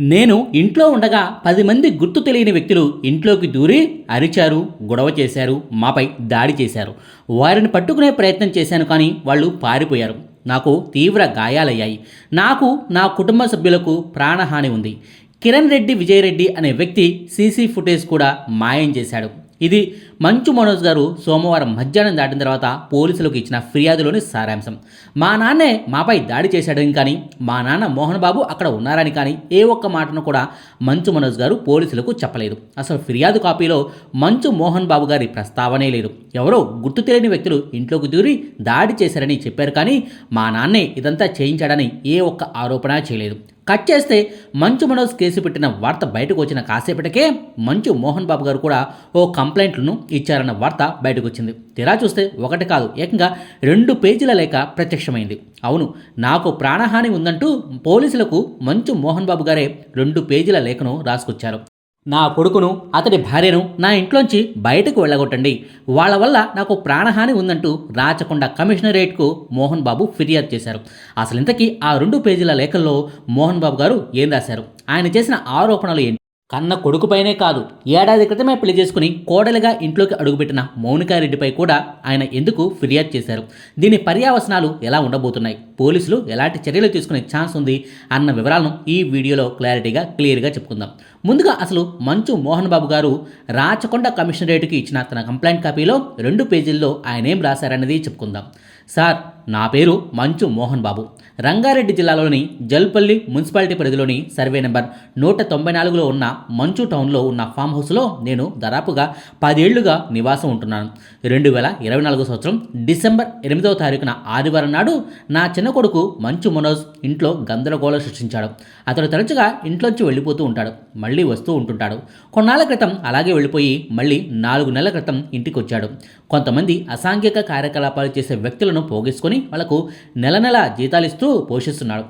నేను ఇంట్లో ఉండగా పది మంది గుర్తు తెలియని వ్యక్తులు ఇంట్లోకి దూరి అరిచారు గొడవ చేశారు మాపై దాడి చేశారు. వారిని పట్టుకునే ప్రయత్నం చేశాను కానీ వాళ్ళు పారిపోయారు. నాకు తీవ్ర గాయాలయ్యాయి. నాకు నా కుటుంబ సభ్యులకు ప్రాణహాని ఉంది. కిరణ్ రెడ్డి విజయరెడ్డి అనే వ్యక్తి సీసీ ఫుటేజ్ కూడా మాయం చేశాడు. ఇది మంచు మనోజ్ గారు సోమవారం మధ్యాహ్నం దాటిన తర్వాత పోలీసులకు ఇచ్చిన ఫిర్యాదులోని సారాంశం. మా నాన్నే మాపై దాడి చేశాడని కానీ మా నాన్న మోహన్ బాబు అక్కడ ఉన్నారని కానీ ఏ ఒక్క మాటను కూడా మంచు మనోజ్ గారు పోలీసులకు చెప్పలేదు. అసలు ఫిర్యాదు కాపీలో మంచు మోహన్ బాబు గారి ప్రస్తావనే లేదు. ఎవరో గుర్తు తెలియని వ్యక్తులు ఇంట్లోకి దూరి దాడి చేశారని చెప్పారు కానీ మా నాన్నే ఇదంతా చేయించాడని ఏ ఒక్క ఆరోపణ చేయలేదు. కట్ చేస్తే మంచు మనోజ్ కేసు పెట్టిన వార్త బయటకు వచ్చిన కాసేపటికే మంచు మోహన్ బాబు గారు కూడా ఓ కంప్లైంట్లను ఇచ్చారన్న వార్త బయటకు వచ్చింది. తీరా చూస్తే ఒకటి కాదు ఏకంగా రెండు పేజీల లేఖ ప్రత్యక్షమైంది. అవును నాకు ప్రాణహాని ఉందంటూ పోలీసులకు మంచు మోహన్ బాబు గారే రెండు పేజీల లేఖను రాసుకొచ్చారు. నా కొడుకును అతడి భార్యను నా ఇంట్లోంచి బయటకు వెళ్ళగొట్టండి. వాళ్ళ వల్ల నాకు ప్రాణహాని ఉందంటూ రాచకొండ కమిషనరేట్కు మోహన్ బాబు ఫిర్యాదు చేశారు. అసలు ఇంతకీ ఆ రెండు పేజీల లేఖల్లో మోహన్ బాబు గారు ఏం రాశారు? ఆయన చేసిన ఆరోపణలు ఏంటి? కన్న కొడుకుపైనే కాదు ఏడాది క్రితమే పెళ్ళి చేసుకుని కోడలిగా ఇంట్లోకి అడుగుపెట్టిన మౌనికారెడ్డిపై కూడా ఆయన ఎందుకు ఫిర్యాదు చేశారు? దీని పర్యావసనాలు ఎలా ఉండబోతున్నాయి? పోలీసులు ఎలాంటి చర్యలు తీసుకునే ఛాన్స్ ఉంది అన్న వివరాలను ఈ వీడియోలో క్లారిటీగా క్లియర్గా చెప్పుకుందాం. ముందుగా అసలు మంచు మోహన్ బాబు గారు రాచకొండ కమిషనరేట్కి ఇచ్చిన తన కంప్లైంట్ కాపీలో రెండు పేజీల్లో ఆయన ఏం రాశారన్నది చెప్పుకుందాం. సార్ నా పేరు మంచు మోహన్ బాబు. రంగారెడ్డి జిల్లాలోని జల్పల్లి మున్సిపాలిటీ పరిధిలోని సర్వే నెంబర్ నూట తొంభై నాలుగులో ఉన్న మంచు టౌన్లో ఉన్న ఫామ్ హౌస్లో నేను దాదాపుగా పదేళ్ళుగా నివాసం ఉంటున్నాను. రెండు వేల ఇరవై నాలుగో సంవత్సరం డిసెంబర్ ఎనిమిదవ తారీఖున ఆదివారం నాడు నా చిన్న కొడుకు మంచు మనోజ్ ఇంట్లో గందరగోళం సృష్టించాడు. అతడు తరచుగా ఇంట్లోంచి వెళ్ళిపోతూ ఉంటాడు. మళ్ళీ వస్తూ ఉంటుంటాడు. కొన్నాళ్ళ క్రితం అలాగే వెళ్ళిపోయి మళ్ళీ నాలుగు నెలల క్రితం ఇంటికి వచ్చాడు కొంతమంది అసాంఘిక కార్యకలాపాలు చేసే వ్యక్తులను పోగేసుకొని వాళ్ళకు నెల నెల జీతాలిస్తూ పోషిస్తున్నాడు.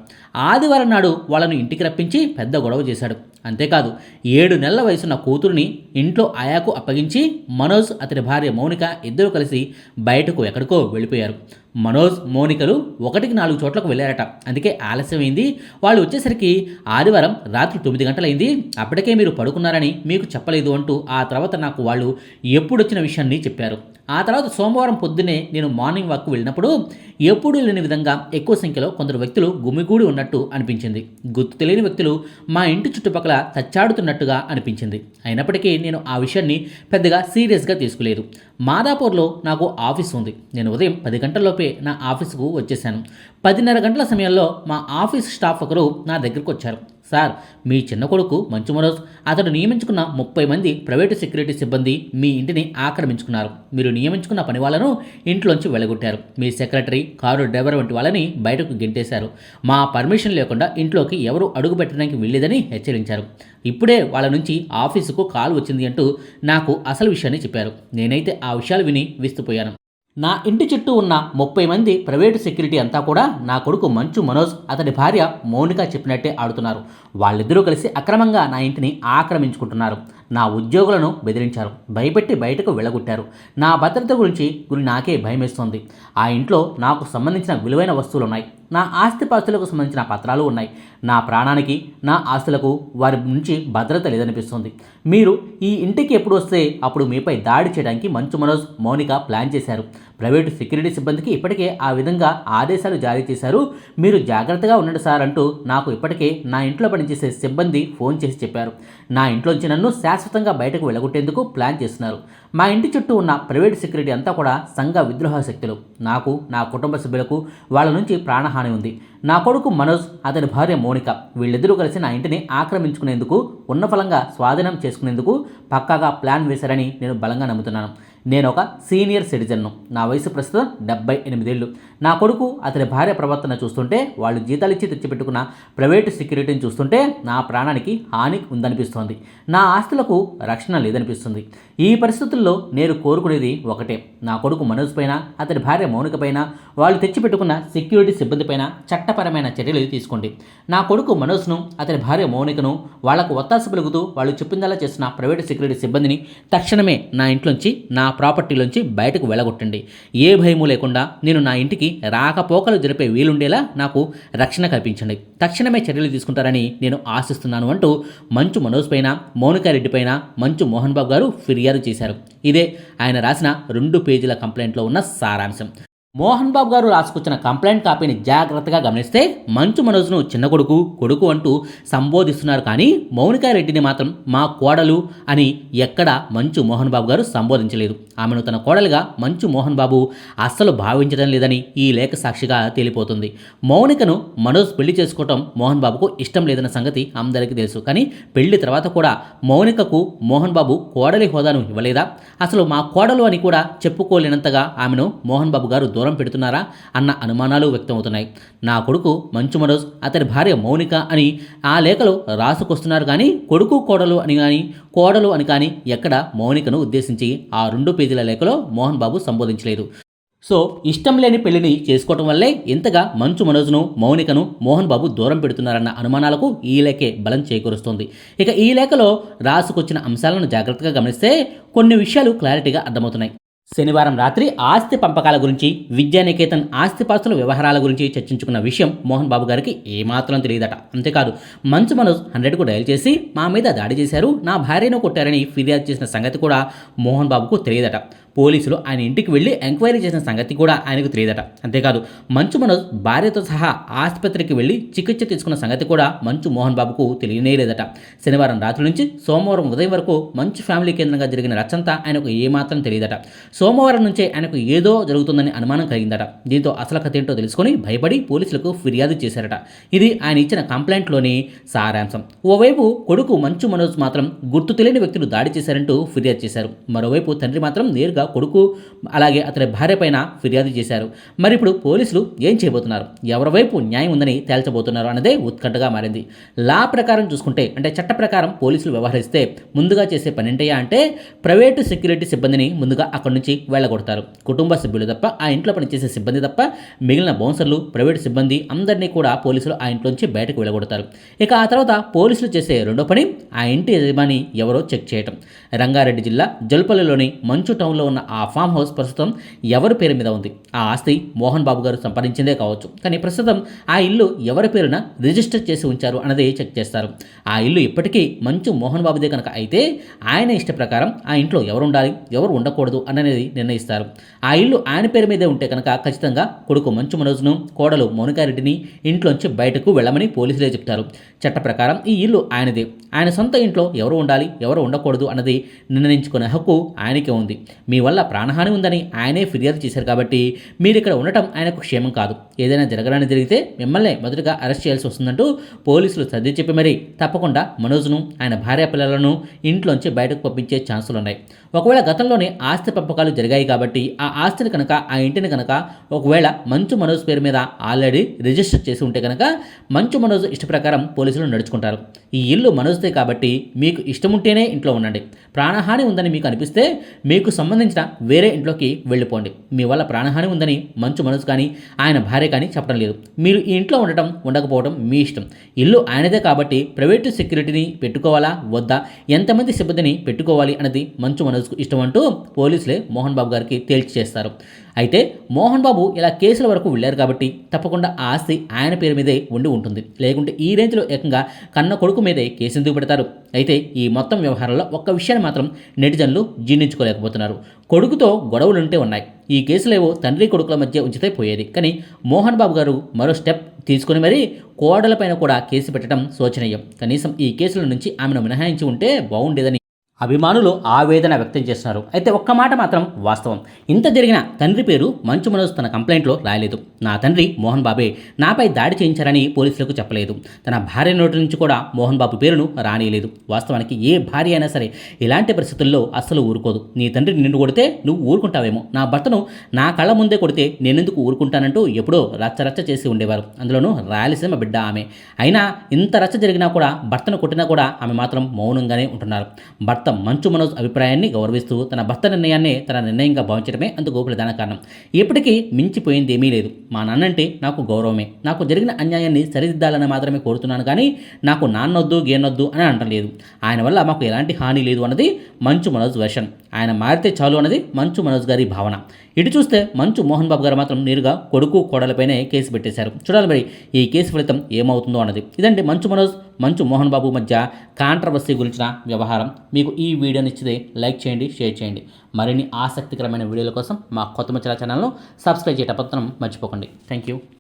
ఆదివారం నాడు వాళ్ళను ఇంటికి రప్పించి పెద్ద గొడవ చేశాడు. అంతేకాదు ఏడు నెలల వయసున్న కూతురుని ఇంట్లో ఆయాకు అప్పగించి మనోజ్ అతని భార్య మౌనిక ఇద్దరు కలిసి బయటకు ఎక్కడికో వెళ్ళిపోయారు. మనోజ్ మోనికలు ఒకటికి నాలుగు చోట్లకు వెళ్ళారట. అందుకే ఆలస్యమైంది వాళ్ళు వచ్చేసరికి ఆదివారం రాత్రి తొమ్మిది గంటలైంది. అప్పటికే మీరు పడుకున్నారని మీకు చెప్పలేదు అంటూ ఆ తర్వాత నాకు వాళ్ళు ఎప్పుడు వచ్చిన విషయాన్ని చెప్పారు. ఆ తర్వాత సోమవారం పొద్దున్నే నేను మార్నింగ్ వాక్కు వెళ్ళినప్పుడు ఎప్పుడూ లేని విధంగా ఎక్కువ సంఖ్యలో కొందరు వ్యక్తులు గుమిగూడి ఉన్నట్టు అనిపించింది. గుర్తు తెలియని వ్యక్తులు మా ఇంటి చుట్టుపక్కల తచ్చాడుతున్నట్టుగా అనిపించింది. అయినప్పటికీ నేను ఆ విషయాన్ని పెద్దగా సీరియస్గా తీసుకోలేదు. మాదాపూర్లో నాకు ఆఫీస్ ఉంది. నేను ఉదయం పది గంటల్లోపే నా ఆఫీసుకు వచ్చేసాను పదిన్నర గంటల సమయంలో మా ఆఫీస్ స్టాఫ్ ఒకరు నా దగ్గరకు వచ్చారు. సార్ మీ చిన్న కొడుకు మంచు మనోజ్ అతడు నియమించుకున్న ముప్పై మంది ప్రైవేటు సెక్యూరిటీ సిబ్బంది మీ ఇంటిని ఆక్రమించుకున్నారు. మీరు నియమించుకున్న పని వాళ్ళను ఇంట్లోంచి వెళ్ళగొట్టారు మీ సెక్రటరీ కారు డ్రైవర్ వంటి వాళ్ళని బయటకు గెంటేశారు. మా పర్మిషన్ లేకుండా ఇంట్లోకి ఎవరు అడుగు పెట్టడానికి వెళ్ళేదని హెచ్చరించారు. ఇప్పుడే వాళ్ళ నుంచి ఆఫీసుకు కాల్ వచ్చింది అంటూ నాకు అసలు విషయాన్ని చెప్పారు. నేనైతే ఆ విషయాలు విని విస్తుపోయాను. నా ఇంటి చుట్టూ ఉన్న ముప్పై మంది ప్రైవేటు సెక్యూరిటీ అంతా కూడా నా కొడుకు మంచు మనోజ్ అతడి భార్య మౌనిక చెప్పినట్టే ఆడుతున్నారు. వాళ్ళిద్దరూ కలిసి అక్రమంగా నా ఇంటిని ఆక్రమించుకుంటున్నారు. నా ఉద్యోగులను బెదిరించారు. భయపెట్టి బయటకు వెళ్ళగొట్టారు. నా భద్రత గురించి గురి నాకే భయమేస్తోంది. ఆ ఇంట్లో నాకు సంబంధించిన విలువైన వస్తువులు ఉన్నాయి నా ఆస్తిపాస్తులకు సంబంధించిన పత్రాలు ఉన్నాయి. నా ప్రాణానికి నా ఆస్తులకు వారి నుంచి భద్రత లేదనిపిస్తుంది. మీరు ఈ ఇంటికి ఎప్పుడు వస్తే అప్పుడు మీపై దాడి చేయడానికి మంచు మనోజ్ మౌనిక ప్లాన్ చేశారు. ప్రైవేటు సెక్యూరిటీ సిబ్బందికి ఇప్పటికే ఆ విధంగా ఆదేశాలు జారీ చేశారు. మీరు జాగ్రత్తగా ఉండండి సార్ అంటూ నాకు ఇప్పటికే నా ఇంట్లో పనిచేసే సిబ్బంది ఫోన్ చేసి చెప్పారు. నా ఇంట్లోంచి నన్ను శాశ్వతంగా బయటకు వెళ్ళగొట్టేందుకు ప్లాన్ చేస్తున్నారు. మా ఇంటి చుట్టూ ఉన్న ప్రైవేట్ సెక్యూరిటీ అంతా కూడా సంఘ విద్రోహ శక్తులు. నాకు నా కుటుంబ సభ్యులకు వాళ్ళ నుంచి ప్రాణహాని ఉంది. నా కొడుకు మనోజ్ అతని భార్య మోనిక వీళ్ళిద్దరూ కలిసి నా ఇంటిని ఆక్రమించుకునేందుకు ఉన్న ఫలంగా స్వాధీనం చేసుకునేందుకు పక్కాగా ప్లాన్ వేశారని నేను బలంగా నమ్ముతున్నాను. నేను ఒక సీనియర్ సిటిజన్ను. నా వయసు ప్రస్తుతం డెబ్బై ఎనిమిదేళ్ళు. నా కొడుకు అతని భార్య ప్రవర్తన చూస్తుంటే వాళ్ళు జీతాలిచ్చి తెచ్చిపెట్టుకున్న ప్రైవేటు సెక్యూరిటీని చూస్తుంటే నా ప్రాణానికి హాని ఉందనిపిస్తోంది. నా ఆస్తులకు రక్షణ లేదనిపిస్తుంది. ఈ పరిస్థితుల్లో నేను కోరుకునేది ఒకటే. నా కొడుకు మనోజ్ పైన అతని భార్య మౌనిక పైన వాళ్ళు తెచ్చిపెట్టుకున్న సెక్యూరిటీ సిబ్బందిపైన చట్టపరమైన చర్యలు తీసుకోండి. నా కొడుకు మనోజ్ను అతని భార్య మౌనికను వాళ్ళకు ఒత్తాస పలుకుతూ వాళ్ళు చెప్పిందలా చేసిన ప్రైవేటు సెక్యూరిటీ సిబ్బందిని తక్షణమే నా ఇంట్లోంచి నా ప్రాపర్టీలోంచి బయటకు వెళ్ళగొట్టండి. ఏ భయము లేకుండా నేను నా ఇంటికి రాకపోకలు జరిపే వీలుండేలా నాకు రక్షణ కల్పించండి. తక్షణమే చర్యలు తీసుకుంటారని నేను ఆశిస్తున్నాను అంటూ మంచు మనోజ్ పైన మౌనికారెడ్డి పైన మంచు మోహన్ బాబు గారు ఫిర్యాదు చేశారు. ఇదే ఆయన రాసిన రెండు పేజీల కంప్లైంట్లో ఉన్న సారాంశం. మోహన్ బాబు గారు రాసుకొచ్చిన కంప్లైంట్ కాపీని జాగ్రత్తగా గమనిస్తే మంచు మనోజ్ను చిన్న కొడుకు కొడుకు అంటూ సంబోధిస్తున్నారు కానీ మౌనికారెడ్డిని మాత్రం మా కోడలు అని ఎక్కడ మంచు మోహన్ బాబు గారు సంబోధించలేదు. ఆమెను తన కోడలుగా మంచు మోహన్ బాబు అస్సలు భావించడం లేదని ఈ లేఖ సాక్షిగా తేలిపోతుంది. మౌనికను మనోజ్ పెళ్ళి చేసుకోవటం మోహన్ బాబుకు ఇష్టం లేదన్న సంగతి అందరికీ తెలుసు. కానీ పెళ్ళి తర్వాత కూడా మౌనికకు మోహన్ బాబు కోడలి హోదాను ఇవ్వలేదా? అసలు మా కోడలు అని కూడా చెప్పుకోలేనంతగా ఆమెను మోహన్ బాబు గారు దూరం పెడుతున్నారా అన్న అనుమానాలు వ్యక్తమవుతున్నాయి. నా కొడుకు మంచు మనోజ్ అతని భార్య మౌనిక అని ఆ లేఖలో రాసుకొస్తున్నారు కానీ కొడుకు కోడలు అని కానీ కోడలు అని కానీ ఎక్కడ మౌనికను ఉద్దేశించి ఆ రెండు పేజీల లేఖలో మోహన్ బాబు సంబోధించలేదు. సో ఇష్టం లేని పెళ్ళిని చేసుకోవటం వల్లే ఇంతగా మంచు మనోజ్ను మౌనికను మోహన్ బాబు దూరం పెడుతున్నారన్న అనుమానాలకు ఈ లేఖే బలం చేకూరుస్తోంది. ఇక ఈ లేఖలో రాసుకొచ్చిన అంశాలను జాగ్రత్తగా గమనిస్తే కొన్ని విషయాలు క్లారిటీగా అర్థమవుతున్నాయి. శనివారం రాత్రి ఆస్తి పంపకాల గురించి విద్యానికేతన్ ఆస్తిపాస్తుల వ్యవహారాల గురించి చర్చించుకున్న విషయం మోహన్ బాబు గారికి ఏమాత్రం తెలియదట. అంతేకాదు మంచు మనోజ్ హండ్రెడ్కు డయల్ చేసి మా మీద దాడి చేశారు నా భార్యను కొట్టారని ఫిర్యాదు చేసిన సంగతి కూడా మోహన్ బాబుకు తెలియదట. పోలీసులు ఆయన ఇంటికి వెళ్ళి ఎంక్వైరీ చేసిన సంగతి కూడా ఆయనకు తెలియదట. అంతేకాదు మంచు మనోజ్ భార్యతో సహా ఆసుపత్రికి వెళ్ళి చికిత్స తీసుకున్న సంగతి కూడా మంచు మోహన్ బాబుకు తెలియనే లేదట. శనివారం రాత్రి నుంచి సోమవారం ఉదయం వరకు మంచు ఫ్యామిలీ కేంద్రంగా జరిగిన రచ్చంతా ఆయనకు ఏమాత్రం తెలియదట. సోమవారం నుంచే ఆయనకు ఏదో జరుగుతుందని అనుమానం కలిగిందట. దీంతో అసలు కథ ఏంటో తెలుసుకొని భయపడి పోలీసులకు ఫిర్యాదు చేశారట. ఇది ఆయన ఇచ్చిన కంప్లైంట్లోని సారాంశం. ఓవైపు కొడుకు మంచు మనోజ్ మాత్రం గుర్తు తెలియని వ్యక్తులు దాడి చేశారంటూ ఫిర్యాదు చేశారు. మరోవైపు తండ్రి మాత్రం నేరుగా కొడుకు అలాగే అతని భార్య పైన ఫిర్యాదు చేశారు. మరి ఇప్పుడు పోలీసులు ఏం చేయబోతున్నారు? ఎవరి వైపు న్యాయం ఉందని తేల్చబోతున్నారు అన్నదే ఉత్కంఠగా మారింది. లా ప్రకారం చూసుకుంటే అంటే చట్ట ప్రకారం పోలీసులు వ్యవహరిస్తే ముందుగా చేసే పనింటయ్యా అంటే ప్రైవేటు సెక్యూరిటీ సిబ్బందిని ముందుగా అక్కడి నుంచి వెళ్ళగొడతారు. కుటుంబ సభ్యులు తప్ప ఆ ఇంట్లో పనిచేసే సిబ్బంది తప్ప మిగిలిన బౌన్సర్లు ప్రైవేటు సిబ్బంది అందరినీ కూడా పోలీసులు ఆ ఇంట్లోంచి బయటకు వెళ్ళగొడతారు. ఇక ఆ తర్వాత పోలీసులు చేసే రెండో పని ఆ ఇంటి యజమాని ఎవరో చెక్ చేయటం. రంగారెడ్డి జిల్లా జల్పల్లిలోని మంచు టౌన్లో ఉన్న ఆ ఫామ్ హౌస్ ప్రస్తుతం ఎవరి పేరు మీద ఉంది? ఆ ఆస్తి మోహన్ బాబు గారు సంపాదించిందే కావచ్చు. కానీ ప్రస్తుతం ఆ ఇల్లు ఎవరి పేరున రిజిస్టర్ చేసి ఉంచారు అన్నది చెక్ చేస్తారు. ఆ ఇల్లు ఇప్పటికీ మంచు మోహన్ బాబుదే కనుక అయితే ఆయన ఇష్ట ప్రకారం ఆ ఇంట్లో ఎవరు ఉండాలి ఎవరు ఉండకూడదు అన్నది నిర్ణయిస్తారు. ఆ ఇల్లు ఆయన పేరు మీదే ఉంటే కనుక ఖచ్చితంగా కొడుకు మంచు మనోజ్ను కోడలు మౌనికారెడ్డిని ఇంట్లోంచి బయటకు వెళ్ళమని పోలీసులే చెప్తారు. చట్ట ప్రకారం ఈ ఇల్లు ఆయనదే. ఆయన సొంత ఇంట్లో ఎవరు ఉండాలి? ఎవరు ఉండకూడదు అన్నది నిర్ణయించుకునే హక్కు ఆయనకే ఉంది. మీ వల్ల ప్రాణహాని ఉందని ఆయనే ఫిర్యాదు చేశారు కాబట్టి మీరు ఇక్కడ ఉండటం ఆయనకు క్షేమం కాదు. ఏదైనా జరగడానికి జరిగితే మిమ్మల్ని మొదటగా అరెస్ట్ చేయాల్సి వస్తుందంటూ పోలీసులు సర్ది చెప్పి మరీ తప్పకుండా మనోజ్ను ఆయన భార్య పిల్లలను ఇంట్లోంచి బయటకు పంపించే ఛాన్సులు ఉన్నాయి. ఒకవేళ గతంలోనే ఆస్తి పంపకాలు జరిగాయి కాబట్టి ఆ ఆస్తిని కనుక ఆ ఇంటిని కనుక ఒకవేళ మంచు మనోజ్ పేరు మీద ఆల్రెడీ రిజిస్టర్ చేసి ఉంటే కనుక మంచు మనోజ్ ఇష్ట ప్రకారం పోలీసులు నడుచుకుంటారు. ఈ ఇల్లు మనోజ్దే కాబట్టి మీకు ఇష్టం ఉంటేనే ఇంట్లో ఉండండి. ప్రాణహాని ఉందని మీకు అనిపిస్తే మీకు సంబంధించిన వేరే ఇంట్లోకి వెళ్ళిపోండి. మీ వల్ల ప్రాణహాని ఉందని మంచు మనసు కానీ ఆయన భార్య కానీ చెప్పడం లేదు. మీరు ఈ ఇంట్లో ఉండటం ఉండకపోవడం మీ ఇష్టం. ఇల్లు ఆయనదే కాబట్టి ప్రైవేటు సెక్యూరిటీని పెట్టుకోవాలా? వద్దా? ఎంతమంది సిబ్బందిని పెట్టుకోవాలి అన్నది మంచు మనసుకు ఇష్టం అంటూ పోలీసులే మోహన్ బాబు గారికి తేల్చి చేస్తారు. అయితే మోహన్ బాబు ఇలా కేసుల వరకు వెళ్ళారు కాబట్టి తప్పకుండా ఆ ఆస్తి ఆయన పేరు మీదే ఉండి ఉంటుంది. లేకుంటే ఈ రేంజ్లో ఏకంగా కన్న కొడుకు మీదే కేసు ఎందుకు పెడతారు? అయితే ఈ మొత్తం వ్యవహారంలో ఒక్క విషయాన్ని మాత్రం నెటిజన్లు జీర్ణించుకోలేకపోతున్నారు. కొడుకుతో గొడవలుంటే ఉన్నాయి. ఈ కేసులేవో తండ్రి కొడుకుల మధ్య ఉంచితే పోయేది. కానీ మోహన్ బాబు గారు మరో స్టెప్ తీసుకుని మరీ కోడలపైన కూడా కేసు పెట్టడం శోచనీయం. కనీసం ఈ కేసుల నుంచి ఆమెను మినహాయించి ఉంటే బాగుండేదని అభిమానులు ఆవేదన వ్యక్తం చేస్తున్నారు. అయితే ఒక్క మాట మాత్రం వాస్తవం. ఇంత జరిగిన తండ్రి పేరు మంచు మనోజ్ తన కంప్లైంట్లో రాయలేదు. నా తండ్రి మోహన్ బాబే నాపై దాడి చేయించారని పోలీసులకు చెప్పలేదు. తన భార్య నోటి నుంచి కూడా మోహన్ బాబు పేరును రానియలేదు. వాస్తవానికి ఏ భార్య అయినా సరే ఇలాంటి పరిస్థితుల్లో అస్సలు ఊరుకోదు. నీ తండ్రి నిన్ను కొడితే నువ్వు ఊరుకుంటావేమో. నా భర్తను నా కళ్ళ ముందే కొడితే నేనెందుకు ఊరుకుంటానంటూ ఎప్పుడో రచ్చ రచ్చ చేసి ఉండేవారు. అందులోనూ రాయలసీమ బిడ్డ ఆమె. అయినా ఇంత రచ్చ జరిగినా కూడా భర్తను కొట్టినా కూడా ఆమె మాత్రం మౌనంగానే ఉంటున్నారు. భర్త భర్త మంచు మనోజ్ అభిప్రాయాన్ని గౌరవిస్తూ తన భర్త నిర్ణయాన్ని తన నిర్ణయంగా భావించడమే అందుకు ప్రధాన కారణం. ఇప్పటికీ మించిపోయింది ఏమీ లేదు. మా నాన్నంటే నాకు గౌరవమే. నాకు జరిగిన అన్యాయాన్ని సరిదిద్దాలని మాత్రమే కోరుతున్నాను కానీ నాకు నాన్నొద్దు గేనొద్దు అని అంటలేదు ఆయన వల్ల మాకు ఎలాంటి హాని లేదు అన్నది మంచు మనోజ్ వెర్షన్. ఆయన మారితే చాలు అన్నది మంచు మనోజ్ గారి భావన. ఇటు చూస్తే మంచు మోహన్ బాబు గారు మాత్రం నేరుగా కొడుకు కోడలపైనే కేసు పెట్టేశారు. చూడాలి మరి ఈ కేసు ఫలితం ఏమవుతుందో అన్నది. ఇదంటే మంచు మనోజ్ మంచు మోహన్ బాబు మధ్య కాంట్రవర్సీ గురించిన వ్యవహారం. మీకు ఈ వీడియో నచ్చితే లైక్ చేయండి షేర్ చేయండి. మరిన్ని ఆసక్తికరమైన వీడియోల కోసం మా కొత్త మచ్చల ఛానల్ను సబ్స్క్రైబ్ చేయటం మర్చిపోకండి. Thank you